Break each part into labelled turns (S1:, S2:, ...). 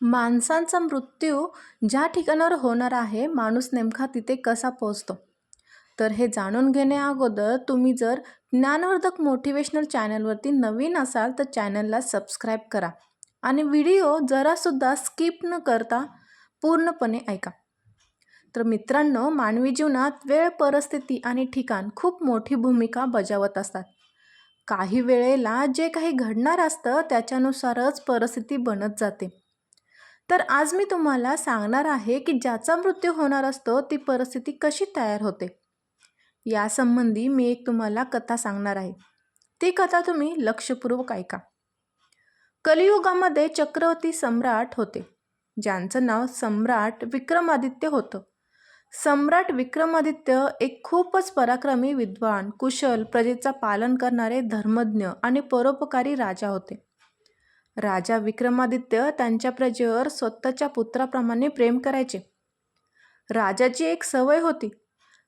S1: माणसांचा मृत्यू ज्या ठिकाणावर होणार आहे माणूस नेमका तिथे कसा पोहोचतो? तर हे जाणून घेण्याअगोदर तुम्ही जर ज्ञानवर्धक मोटिवेशनल चॅनलवरती नवीन असाल तर चॅनलला सबस्क्राईब करा आणि व्हिडिओ जरासुद्धा स्किप न करता पूर्णपणे ऐका. तर मित्रांनो मानवी जीवनात वेळ परिस्थिती आणि ठिकाण खूप मोठी भूमिका बजावत असतात. काही वेळेला जे काही घडणार असतं त्याच्यानुसारच परिस्थिती बनत जाते. तर आज मी तुम्हाला सांगणार आहे की ज्याचा मृत्यू होणार असतो ती परिस्थिती कशी तयार होते? यासंबंधी मी एक तुम्हाला कथा सांगणार आहे. ती कथा तुम्ही लक्षपूर्वक ऐका. कलियुगामध्ये चक्रवर्ती सम्राट होते. ज्यांचं नाव सम्राट विक्रमादित्य होतं. सम्राट विक्रमादित्य एक खूपच पराक्रमी विद्वान कुशल प्रजेचा पालन करणारे धर्मज्ञ आणि परोपकारी राजा होते. राजा विक्रमादित्य त्यांच्या प्रजेवर स्वतःच्या पुत्राप्रमाणे प्रेम करायचे. राजाची एक सवय होती.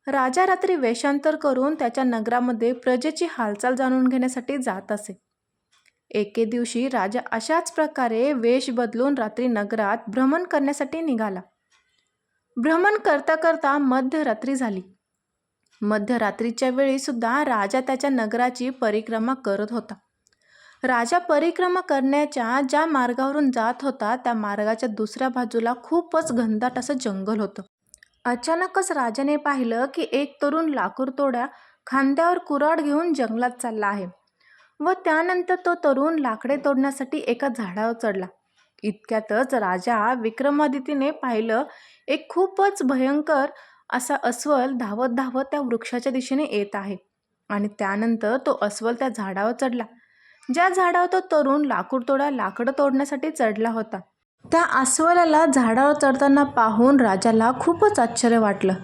S1: राजा रात्री वेषांतर करून त्याच्या नगरामध्ये प्रजेची हालचाल जाणून घेण्यासाठी जात असे. एके दिवशी राजा अशाच प्रकारे वेश बदलून रात्री नगरात भ्रमण करण्यासाठी निघाला. भ्रमण करता करता मध्यरात्री झाली. मध्यरात्रीच्या वेळीसुद्धा राजा त्याच्या नगराची परिक्रमा करत होता. राजा परिक्रमा करण्याच्या ज्या मार्गावरून जात होता त्या मार्गाच्या दुसऱ्या बाजूला खूपच घनदाट असं जंगल होतं. अचानकच राजाने पाहिलं की एक तरुण लाकूड तोड्या खांद्यावर कुऱ्हाड घेऊन जंगलात चालला आहे व त्यानंतर तो तरुण लाकडे तोडण्यासाठी एका झाडावर चढला. इतक्यातच राजा विक्रमादितीने पाहिलं एक खूपच भयंकर असा अस्वल धावत धावत त्या वृक्षाच्या दिशेने येत आहे आणि त्यानंतर तो अस्वल त्या झाडावर चढला. ज्या झाडावर तो तरुण लाकूड तोडा लाकडं तोडण्यासाठी चढला होता. त्या अस्वलाला झाडावर चढताना पाहून राजाला खूपच आश्चर्य वाटलं.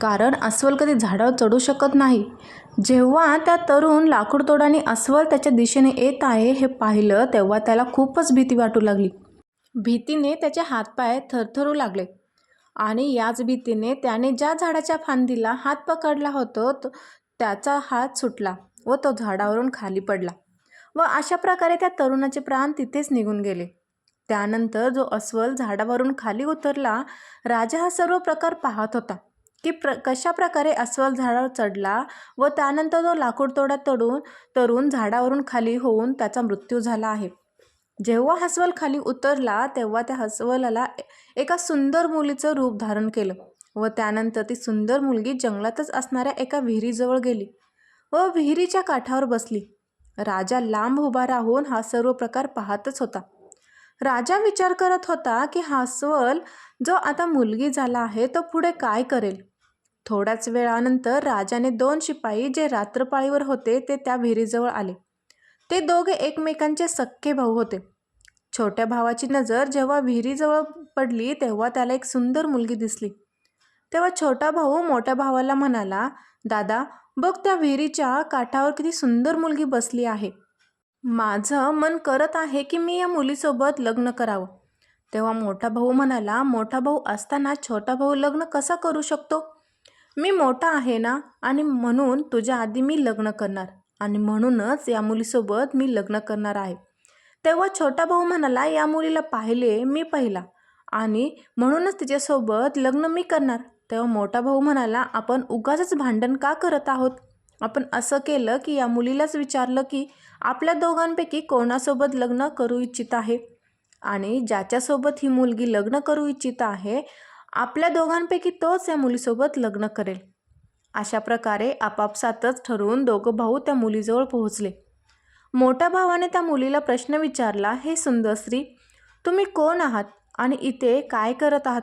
S1: कारण अस्वल कधी झाडावर चढू शकत नाही. जेव्हा त्या तरुण लाकूड तोडाने अस्वल त्याच्या दिशेने येत आहे हे पाहिलं तेव्हा त्याला खूपच भीती वाटू लागली. भीतीने त्याचे हातपाय थरथरू लागले. आणि याच भीतीने त्याने ज्या झाडाच्या फांदीला हात पकडला होता त्याचा हात सुटला व तो झाडावरून खाली पडला. व अशा प्रकारे त्या तरुणाचे प्राण तिथेच निघून गेले. त्यानंतर जो अस्वल झाडावरून खाली उतरला राजा हा सर्व प्रकार पाहत होता की प्र कशा प्रकारे अस्वल झाडावर चढला व त्यानंतर तो लाकूडतोडा तडून तरुण झाडावरून खाली होऊन त्याचा मृत्यू झाला आहे. जेव्हा हस्वल खाली उतरला तेव्हा त्या हस्वलाला एका सुंदर मुलीचं रूप धारण केलं व त्यानंतर ती सुंदर मुलगी जंगलातच असणाऱ्या एका विहिरीजवळ गेली व विहिरीच्या काठावर बसली. राजा लांब उभा राहून हा सर्व प्रकार पाहतच होता. राजा विचार करत होता की हाँस्वल जो आता मुलगी झाला आहे तो पुढे काय करेल? थोड्याच वेळानंतर राजाने दोन शिपाई जे रात्रपाळीवर होते ते त्या विहिरीजवळ आले. ते दोघे एकमेकांचे सख्खे भाऊ होते. छोट्या भावाची नजर जेव्हा विहिरीजवळ पडली तेव्हा त्याला एक सुंदर मुलगी दिसली. तेव्हा छोटा भाऊ मोठ्या भावाला म्हणाला दादा बघ त्या विहिरीच्या काठावर किती सुंदर मुलगी बसली आहे. माझं मन करत आहे की मी या मुलीसोबत लग्न करावं. तेव्हा मोठा भाऊ म्हणाला मोठा भाऊ असताना छोटा भाऊ लग्न कसा करू शकतो? मी मोठा आहे ना? आणि म्हणून तुझ्या आधी मी लग्न करणार. आणि म्हणूनच या मुलीसोबत मी लग्न करणार आहे. तेव्हा छोटा भाऊ म्हणाला या मुलीला पाहिले मी पहिला. आणि म्हणूनच तिच्यासोबत लग्न मी करणार. तेव्हा मोठा भाऊ म्हणाला आपण उगाच भांडण का करत आहोत? आपण असं केलं की या मुलीलाच विचारलं की आपल्या दोघांपैकी कोणासोबत लग्न करू इच्छित आहे? आणि ज्याच्यासोबत ही मुलगी लग्न करू इच्छित आहे आपल्या दोघांपैकी तोच या मुलीसोबत लग्न करेल. अशा प्रकारे आपापसातच ठरवून दोघं भाऊ त्या मुलीजवळ पोहोचले. मोठ्या भावाने त्या मुलीला प्रश्न विचारला हे सुंदरश्री तुम्ही कोण आहात? आणि इथे काय करत आहात?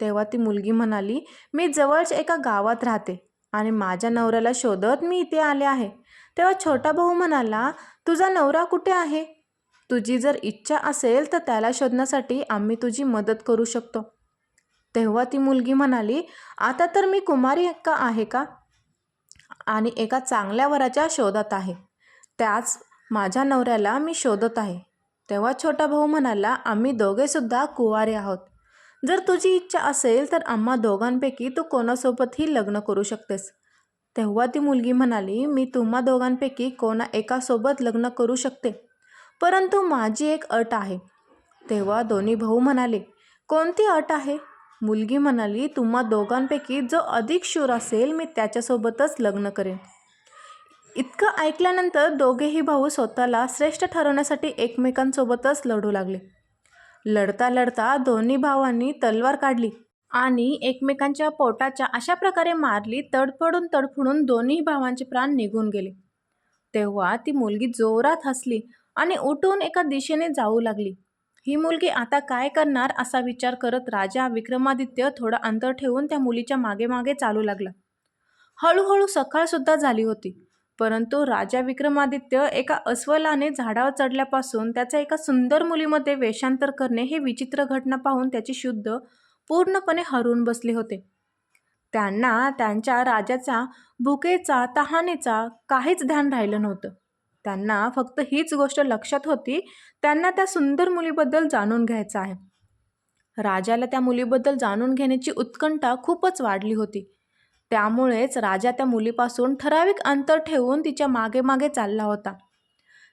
S1: तेव्हा ती मुलगी म्हणाली मी जवळच एका गावात राहते आणि माझ्या नवऱ्याला शोधत मी इथे आले आहे. तेव्हा छोटा भाऊ म्हणाला तुझा नवरा कुठे आहे? तुझी जर इच्छा असेल तर त्याला शोधण्यासाठी आम्ही तुझी मदत करू शकतो. तेव्हा ती मुलगी म्हणाली आता तर मी कुमारी का आहे का? आणि एका चांगल्या वराच्या शोधात आहे. त्याच माझ्या नवऱ्याला मी शोधत आहे. तेव्हा छोटा भाऊ म्हणाला आम्ही दोघेसुद्धा कुवारे आहोत. जर तुझी इच्छा असेल तर आम्हा दोघांपैकी तू कोणासोबतही लग्न करू शकतेस. तेव्हा ती मुलगी म्हणाली मी तुम्हा दोघांपैकी कोणा एकासोबत लग्न करू शकते. परंतु माझी एक अट आहे. तेव्हा दोन्ही भाऊ म्हणाले कोणती अट आहे? मुलगी म्हणाली तुम्हा दोघांपैकी जो अधिक शूर असेल मी त्याच्यासोबतच लग्न करेन. इतकं ऐकल्यानंतर दोघेही भाऊ स्वतःला श्रेष्ठ ठरवण्यासाठी एकमेकांसोबतच लढू लागले. लढता लढता दोन्ही भावांनी तलवार काढली आणि एकमेकांच्या पोटाच्या अशा प्रकारे मारली तडफडून तडफडून दोन्ही भावांचे प्राण निघून गेले. तेव्हा ती मुलगी जोरात हसली आणि उठून एका दिशेने जाऊ लागली. ही मुलगी आता काय करणार असा विचार करत राजा विक्रमादित्य थोडं अंतर ठेवून त्या मुलीच्या मागे मागे चालू लागला. हळूहळू सकाळसुद्धा झाली होती. परंतु राजा विक्रमादित्य एका अस्वलाने झाडावर चढल्यापासून त्याचा एका सुंदर मुलीमध्ये वेषांतर करणे हे विचित्र घटना पाहून त्याची शुद्ध पूर्णपणे हरवून बसले होते. त्यांना त्यांच्या राजाचा भुकेचा तहानेचा काहीच ध्यान राहिलं नव्हतं. त्यांना फक्त हीच गोष्ट लक्षात होती त्यांना त्या सुंदर मुलीबद्दल जाणून घ्यायचं आहे. राजाला त्या मुलीबद्दल जाणून घेण्याची उत्कंठा खूपच वाढली होती. त्यामुळेच राजा त्या मुलीपासून ठराविक अंतर ठेवून तिच्यामागे मागे चालला होता.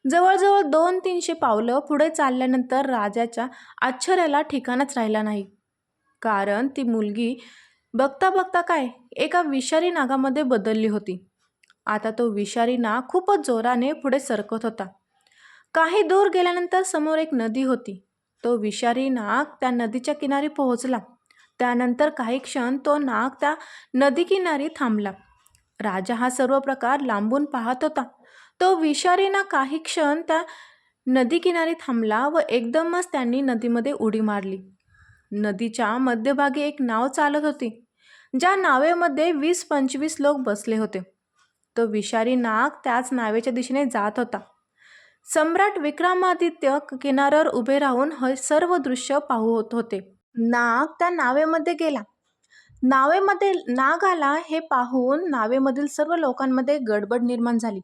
S1: जवळजवळ दोन तीनशे पावलं पुढे चालल्यानंतर राजाच्या आश्चर्याला ठिकाणच राहिला नाही. कारण ती मुलगी बघता बघता काय एका विषारी नागामध्ये बदलली होती. आता तो विषारी नाग खूपच जोराने पुढे सरकत होता. काही दूर गेल्यानंतर समोर एक नदी होती. तो विषारी नाग त्या नदीच्या किनारी पोहोचला. त्यानंतर काही क्षण तो नाग त्या नदीकिनारी थांबला. राजा हा सर्व प्रकार लांबून पाहत होता. तो विषारीना काही क्षण त्या नदीकिनारी थांबला व एकदमच त्यांनी नदीमध्ये उडी मारली. नदीच्या मध्यभागी एक नाव चालत होती ज्या नावेमध्ये वीस पंचवीस लोक बसले होते. तो विषारी नाग त्याच नावेच्या दिशेने जात होता. सम्राट विक्रमादित्य किनाऱ्यावर उभे राहून हे सर्व दृश्य पाहत होते. नाग त्या नावेमध्ये गेला. नावेमध्ये नाग आला हे पाहून नावेमधील सर्व लोकांमध्ये गडबड निर्माण झाली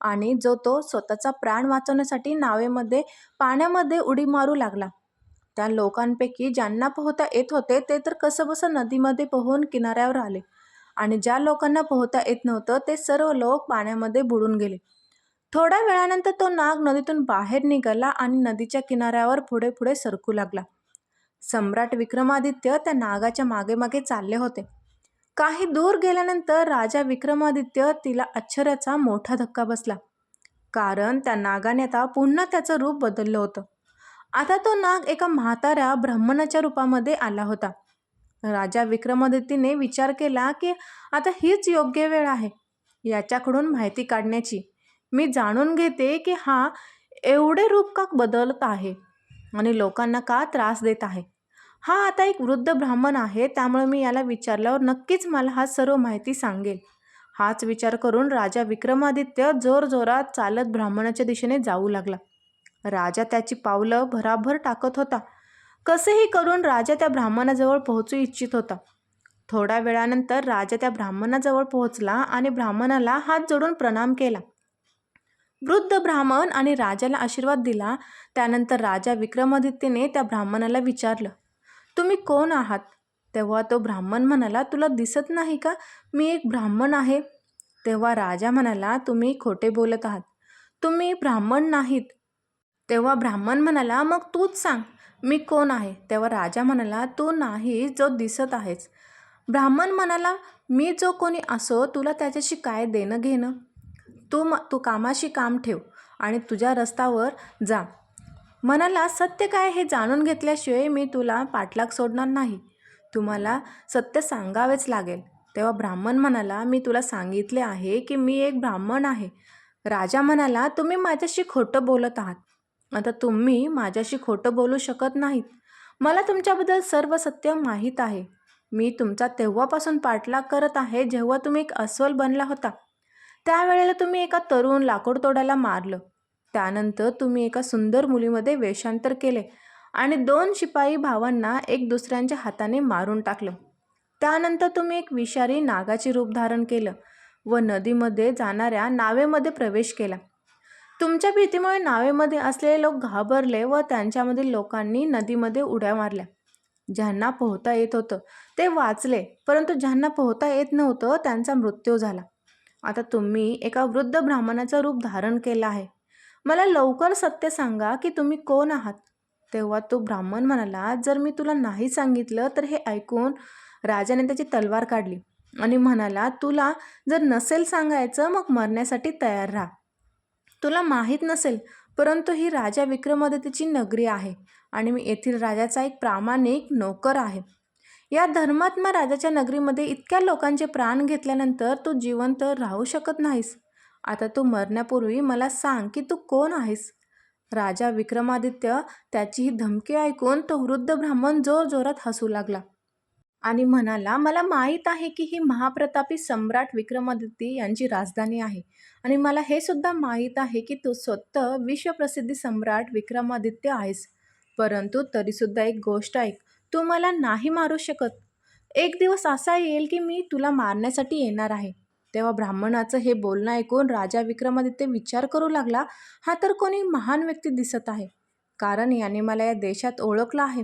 S1: आणि जो तो स्वतःचा प्राण वाचवण्यासाठी नावेमध्ये पाण्यामध्ये उडी मारू लागला. त्या लोकांपैकी ज्यांना पोहता येत होते ते तर कसंबसं नदीमध्ये पोहून किनाऱ्यावर आले आणि ज्या लोकांना पोहता येत नव्हतं ते सर्व लोक पाण्यामध्ये बुडून गेले. थोड्या वेळानंतर तो नाग नदीतून बाहेर निघाला आणि नदीच्या किनाऱ्यावर पुढे पुढे सरकू लागला. सम्राट विक्रमादित्य त्या नागाच्या मागे मागे चालले होते. काही दूर गेल्यानंतर राजा विक्रमादित्य तिला आश्चर्याचा मोठा धक्का बसला. कारण त्या नागाने आता पुन्हा त्याचं रूप बदललं होतं. आता तो नाग एका म्हाताऱ्या ब्राह्मणाच्या रूपामध्ये आला होता. राजा विक्रमादित्यने विचार केला की आता हीच योग्य वेळ आहे. याच्याकडून माहिती काढण्याची. मी जाणून घेते की हा एवढे रूप का बदलत आहे आणि लोकांना का त्रास देत आहे? हा आता एक वृद्ध ब्राह्मण आहे त्यामुळे मी याला विचारल्यावर नक्कीच मला हा सर्व माहिती सांगेल. हाच विचार करून राजा विक्रमादित्य जोरजोरात चालत ब्राह्मणाच्या दिशेने जाऊ लागला. राजा त्याची पावलं भराभर टाकत होता. कसेही करून राजा त्या ब्राह्मणाजवळ पोहोचू इच्छित होता. थोड्या वेळानंतर राजा त्या ब्राह्मणाजवळ पोहोचला आणि ब्राह्मणाला हात जोडून प्रणाम केला. वृद्ध ब्राह्मण आणि राजाला आशीर्वाद दिला. त्यानंतर राजा विक्रमादित्यने त्या ब्राह्मणाला विचारलं तुम्ही कोण आहात? तेव्हा तो ब्राह्मण म्हणाला तुला दिसत नाही का? मी एक ब्राह्मण आहे. तेव्हा राजा म्हणाला तुम्ही खोटे बोलत आहात. तुम्ही ब्राह्मण नाहीत. तेव्हा ब्राह्मण म्हणाला मग तूच सांग मी कोण आहे? तेव्हा राजा म्हणाला तू नाही जो दिसत आहेस. ब्राह्मण म्हणाला मी जो कोणी असो तुला त्याच्याशी काय देणं घेणं तू म तू कामाशी काम ठेव आणि तुझ्या रस्त्यावर जा. मनाला सत्य काय हे जाणून घेतल्याशिवाय मी तुला पाठलाग सोडणार नाही. तुम्हाला सत्य सांगावेच लागेल. तेव्हा ब्राह्मण म्हणाला मी तुला सांगितले आहे की मी एक ब्राह्मण आहे. राजा म्हणाला तुम्ही माझ्याशी खोटं बोलत आहात. आता तुम्ही माझ्याशी खोटं बोलू शकत नाहीत. मला तुमच्याबद्दल सर्व सत्य माहीत आहे. मी तुमचा तेव्हापासून पाठलाग करत आहे जेव्हा तुम्ही एक अस्वल बनला होता. त्यावेळेला तुम्ही एका तरुण लाकूड तोडायला मारलं. त्यानंतर तुम्ही एका सुंदर मुलीमध्ये वेषांतर केले आणि दोन शिपाई भावांना एक दुसऱ्यांच्या हाताने मारून टाकलं. त्यानंतर तुम्ही एक विषारी नागाचे रूप धारण केलं व नदीमध्ये जाणाऱ्या नावेमध्ये प्रवेश केला. तुमच्या भीतीमुळे नावेमध्ये असलेले लोक घाबरले व त्यांच्यामधील लोकांनी नदीमध्ये उड्या मारल्या. ज्यांना पोहता येत होतं ते वाचले परंतु ज्यांना पोहता येत नव्हतं त्यांचा मृत्यू झाला. आता तुम्ही एका वृद्ध ब्राह्मणाचं रूप धारण केलं आहे. मला लवकर सत्य सांगा की तुम्ही कोण आहात? तेव्हा तो ब्राह्मण म्हणाला जर मी तुला नाही सांगितलं तर हे ऐकून राजाने त्याची तलवार काढली आणि म्हणाला तुला जर नसेल सांगायचं मग मरण्यासाठी तयार राहा. तुला माहीत नसेल परंतु ही राजा विक्रमादित्यची नगरी आहे आणि मी येथील राजाचा एक प्रामाणिक नोकर आहे. या धर्मात्मा राजाच्या नगरीमध्ये इतक्या लोकांचे प्राण घेतल्यानंतर तू जिवंत राहू शकत नाहीस. आता तू मरण्यापूर्वी मला सांग की तू कोण आहेस? राजा विक्रमादित्य त्याची ही धमकी ऐकून तो वृद्ध ब्राह्मण जोरजोरात हसू लागला आणि म्हणाला मला माहीत आहे की ही महाप्रतापी सम्राट विक्रमादित्य यांची राजधानी आहे आणि मला हे सुद्धा माहीत आहे की तू स्वतः विश्वप्रसिद्धी सम्राट विक्रमादित्य आहेस. परंतु तरीसुद्धा एक गोष्ट ऐक तू मला नाही मारू शकत. एक दिवस असा येईल की मी तुला मारण्यासाठी येणार आहे. तेव्हा ब्राह्मणाचं हे बोलणं ऐकून राजा विक्रमादित्य विचार करू लागला हा तर कोणी महान व्यक्ती दिसत आहे. कारण याने मला या देशात ओळखलं आहे.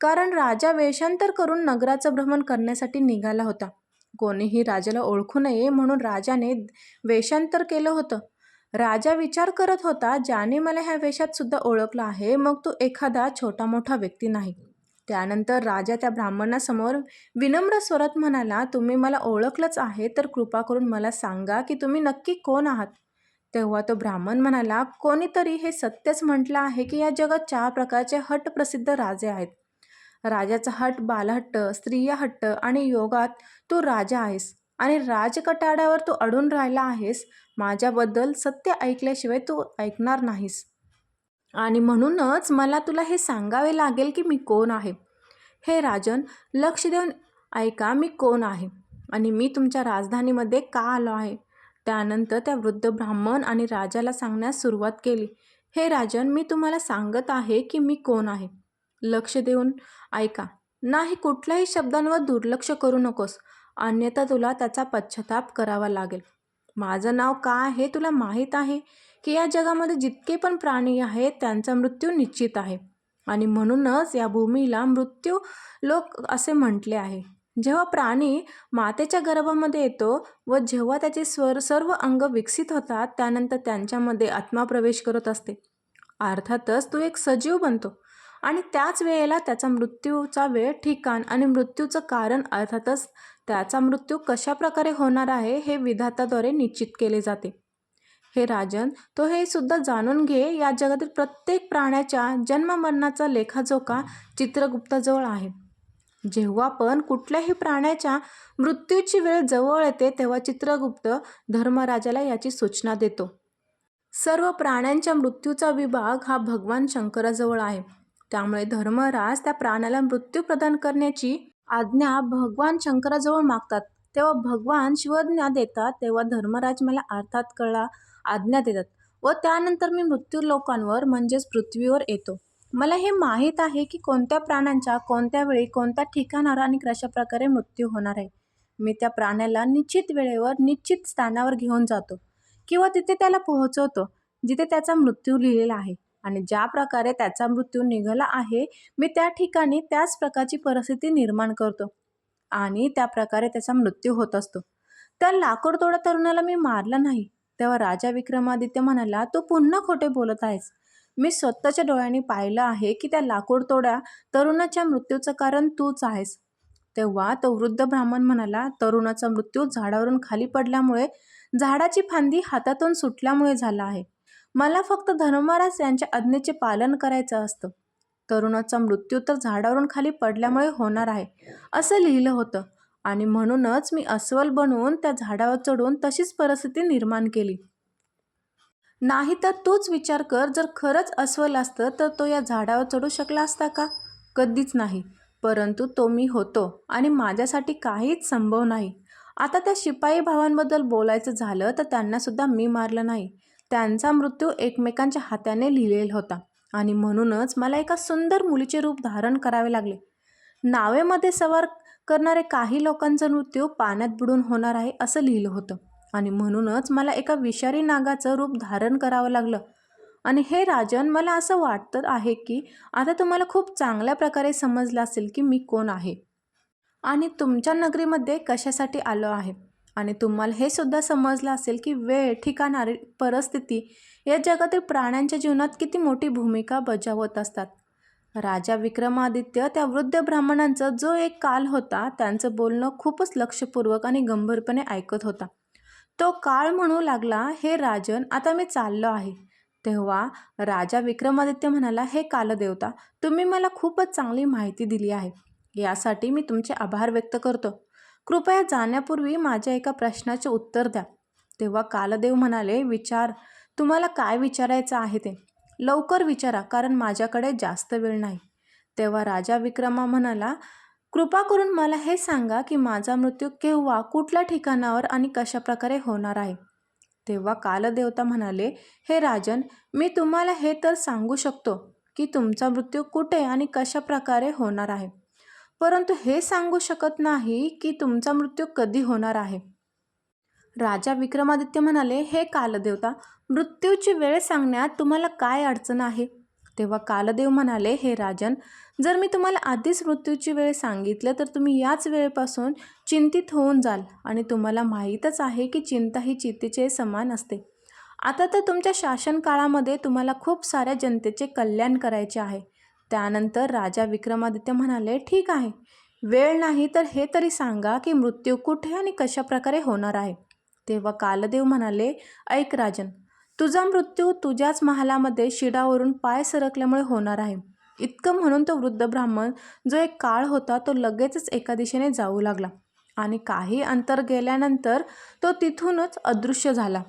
S1: कारण राजा वेषांतर करून नगराचं भ्रमण करण्यासाठी निघाला होता. कोणीही राजाला ओळखू नये म्हणून राजाने वेषांतर केलं होतं. राजा विचार करत होता ज्याने मला ह्या वेशात सुद्धा ओळखलं आहे मग तो एखादा छोटा मोठा व्यक्ती नाही. त्यानंतर राजा त्या ब्राह्मणासमोर विनम्र स्वरात म्हणाला तुम्ही मला ओळखलंच आहे तर कृपा करून मला सांगा की तुम्ही नक्की कोण आहात? तेव्हा तो ब्राह्मण म्हणाला कोणीतरी हे सत्यच म्हटलं आहे की या जगात चार प्रकारचे हट प्रसिद्ध राजे आहेत. राजाचा हट बालहट्ट स्त्रिया हट्ट आणि योगात तू राजा आहेस आणि राजकटाड्यावर तू अडून राहिला आहेस. माझ्याबद्दल सत्य ऐकल्याशिवाय तू ऐकणार नाहीस. आणि म्हणूनच मला तुला हे सांगावे लागेल की मी कोण आहे. हे राजन लक्ष देऊन ऐका मी कोण आहे आणि मी तुमच्या राजधानीमध्ये का आलो आहे. त्यानंतर त्या वृद्ध ब्राह्मण आणि राजाला सांगण्यास सुरुवात केली. हे राजन मी तुम्हाला सांगत आहे की मी कोण आहे. लक्ष देऊन ऐका. नाही कुठल्याही शब्दांवर दुर्लक्ष करू नकोस. अन्यथा तुला त्याचा पश्चाताप करावा लागेल. माझं नाव का आहे तुला माहीत आहे? की या जगामध्ये जितके पण प्राणी आहेत त्यांचा मृत्यू निश्चित आहे. आणि म्हणूनच या भूमीला मृत्यू लोक असे म्हटले आहे. जेव्हा प्राणी मातेच्या गर्भामध्ये येतो व जेव्हा त्याचे स्वर सर्व अंग विकसित होतात त्यानंतर त्यांच्यामध्ये आत्मा प्रवेश करत असते. अर्थातच तो एक सजीव बनतो. आणि त्याच वेळेला त्याचा मृत्यूचा वेळ ठिकाण आणि मृत्यूचं कारण अर्थातच त्याचा मृत्यू कशा प्रकारे होणार आहे हे विधाताद्वारे निश्चित केले जाते. हे राजन तो हे सुद्धा जाणून घे या जगातील प्रत्येक प्राण्याच्या जन्ममरणाचा लेखाजोखा चित्रगुप्ताजवळ आहे. जेव्हा पण कुठल्याही प्राण्याच्या मृत्यूची वेळ जवळ येते तेव्हा चित्रगुप्त धर्मराजाला याची सूचना देतो. सर्व प्राण्यांच्या मृत्यूचा विभाग हा भगवान शंकराजवळ आहे. त्यामुळे धर्मराज त्या प्राण्याला मृत्यू प्रदान करण्याची आज्ञा भगवान शंकराजवळ मागतात. तेव्हा भगवान शिवज्ञा देतात तेव्हा धर्मराज मला अर्थात कळला आज्ञा देतात व त्यानंतर मी मृत्यू लोकांवर म्हणजेच पृथ्वीवर येतो. मला हे माहीत आहे की कोणत्या प्राण्यांच्या कोणत्या वेळी कोणत्या ठिकाणावर आणि कशा प्रकारे मृत्यू होणार आहे. मी त्या प्राण्याला निश्चित वेळेवर निश्चित स्थानावर घेऊन जातो किंवा तिथे त्याला पोहोचवतो जिथे त्याचा मृत्यू लिहिलेला आहे. आणि ज्या प्रकारे त्याचा मृत्यू निघाला आहे मी त्या ठिकाणी त्याच प्रकारची परिस्थिती निर्माण करतो आणि त्या प्रकारे त्याचा मृत्यू होत असतो. त्या लाकूड तोडा तरुणाला मी मारलं नाही. तेव्हा राजा विक्रमादित्य म्हणाला तू पुन्हा खोटे बोलत आहेस. मी स्वतःच्या डोळ्यांनी पाहिलं आहे की त्या लाकूडतोड्या तरुणाच्या मृत्यूचं कारण तूच आहेस. तेव्हा तो वृद्ध ब्राह्मण म्हणाला तरुणाचा मृत्यू झाडावरून खाली पडल्यामुळे झाडाची फांदी हातातून सुटल्यामुळे झाला आहे. मला फक्त धर्मराज यांच्या आज्ञेचे पालन करायचं असतं. तरुणाचा मृत्यू तर झाडावरून खाली पडल्यामुळे होणार आहे असं लिहिलं होतं. आणि म्हणूनच मी अस्वल बनवून त्या झाडावर चढून तशीच परिस्थिती निर्माण केली. नाही तर तूच विचार कर जर खरंच अस्वल असतं तर तो या झाडावर चढू शकला असता का? कधीच नाही. परंतु तो मी होतो आणि माझ्यासाठी काहीच संभव नाही. आता त्या शिपाई भावांबद्दल बोलायचं झालं तर त्यांनासुद्धा मी मारलं नाही. त्यांचा मृत्यू एकमेकांच्या हाताने लिहिलेला होता आणि म्हणूनच मला एका सुंदर मुलीचे रूप धारण करावे लागले. नावेमध्ये सवार करणारे काही लोकांचा मृत्यू पाण्यात बुडून होणार आहे असं लिहिलं होतं. आणि म्हणूनच मला एका विषारी नागाचं रूप धारण करावं लागलं. आणि हे राजन मला असं वाटतं आहे की आता तुम्हाला खूप चांगल्या प्रकारे समजलं असेल की मी कोण आहे. आणि तुमच्या नगरीमध्ये कशासाठी आलो आहे? आणि तुम्हाला हे सुद्धा समजलं असेल की वेळ ठिकाणारी परिस्थिती या जगातील प्राण्यांच्या जीवनात किती मोठी भूमिका बजावत असतात. राजा विक्रमादित्य त्या वृद्ध ब्राह्मणांचा जो एक काल होता त्यांचं बोलणं खूपच लक्षपूर्वक आणि गंभीरपणे ऐकत होता. तो काळ म्हणू लागला हे राजन आता मी चाललो आहे. तेव्हा राजा विक्रमादित्य म्हणाला हे कालदेवता तुम्ही मला खूपच चांगली माहिती दिली आहे. यासाठी मी तुमचे आभार व्यक्त करतो. कृपया जाण्यापूर्वी माझ्या एका प्रश्नाचे उत्तर द्या. तेव्हा कालदेव म्हणाले विचार तुम्हाला काय विचारायचं आहे ते? लवकर विचारा कारण माझ्याकडे जास्त वेळ नाही. तेव्हा राजा विक्रमा म्हणाला कृपा करून मला हे सांगा की माझा मृत्यू केव्हा कुठल्या ठिकाणावर आणि कशाप्रकारे होणार आहे? तेव्हा कालदेवता म्हणाले हे राजन मी तुम्हाला हे तर सांगू शकतो की तुमचा मृत्यू कुठे आणि कशा प्रकारे होणार आहे. परंतु हे सांगू शकत नाही की तुमचा मृत्यू कधी होणार आहे. राजा विक्रमादित्य म्हणाले हे कालदेवता मृत्यूची वेळ सांगण्यात तुम्हाला काय अडचण आहे? तेव्हा कालदेव म्हणाले हे राजन जर मी तुम्हाला आधीच मृत्यूची वेळ सांगितलं तर तुम्ही याच वेळेपासून चिंतित होऊन जाल आणि तुम्हाला माहीतच आहे की चिंता ही चितेचे समान असते. आता तर तुमच्या शासनकाळामध्ये तुम्हाला खूप साऱ्या जनतेचे कल्याण करायचे आहे. त्यानंतर राजा विक्रमादित्य म्हणाले ठीक आहे. वेळ नाही तर हे तरी सांगा की मृत्यू कुठे आणि कशा प्रकारे होणार आहे. तेव्हा कालदेव म्हणाले ऐक राजन तुझा मृत्यू तुझ्याच महालामध्ये शिडावरून पाय सरकल्यामुळे होणार आहे. इतकं म्हणून तो वृद्ध ब्राह्मण जो एक काळ होता तो लगेचच एका दिशेने जाऊ लागला आणि काही अंतर गेल्यानंतर तो तिथूनच अदृश्य झाला.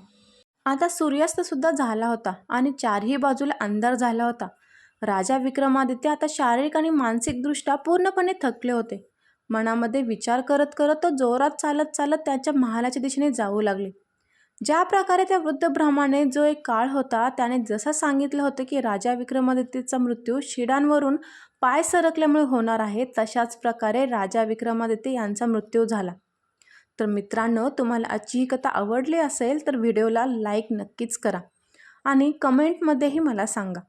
S1: आता सूर्यास्तसुद्धा झाला होता आणि चारही बाजूला अंधार झाला होता. राजा विक्रमादित्य आता शारीरिक आणि मानसिकदृष्ट्या पूर्णपणे थकले होते. मनामध्ये विचार करत करत तो जोरात चालत चालत त्याच्या महालाच्या दिशेने जाऊ लागले. ज्या प्रकारे त्या वृद्ध ब्राह्मणाने जो एक काळ होता त्याने जसं सांगितलं होतं की राजा विक्रमादित्यचा मृत्यू शिडांवरून पाय सरकल्यामुळे होणार आहे तशाच प्रकारे राजा विक्रमादित्य यांचा मृत्यू झाला. तर मित्रांनो तुम्हाला आजची ही कथा आवडली असेल तर व्हिडिओला लाईक नक्कीच करा आणि कमेंटमध्येही मला सांगा.